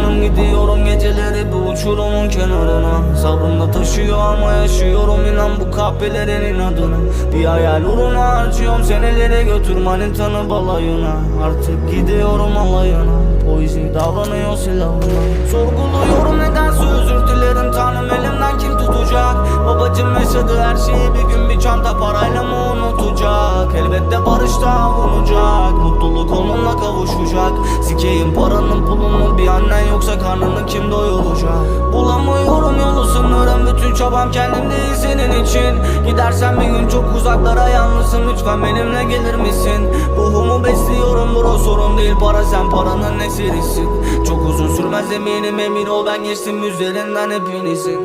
Pişmanım gidiyorum geceleri bu uçurumun kenarına. Sabrımda taşıyor ama yaşıyorum inan bu kahpelerin inadına. Bir hayal uğruna harcıyorum senelere götür manitanı balayına. Artık gidiyorum alayına Poizin davranıyor silahına Sorguluyorum nedense özür dilerim tanrım elimden kim tutacak? Babacım yaşadı her şeyi Sikeyim paranın pulunu bir annen yoksa karnını kim doyuracak? Bulamıyorum yolu sınırım bütün çabam kendimde değil senin için. Gidersen bir gün çok uzaklara yalnızım lütfen benimle gelir misin? Ruhumu besliyorum bro sorun değil para sen paranın esirisin. Çok uzun sürmez eminim emin ol ben geçtim üzerinden hepinizin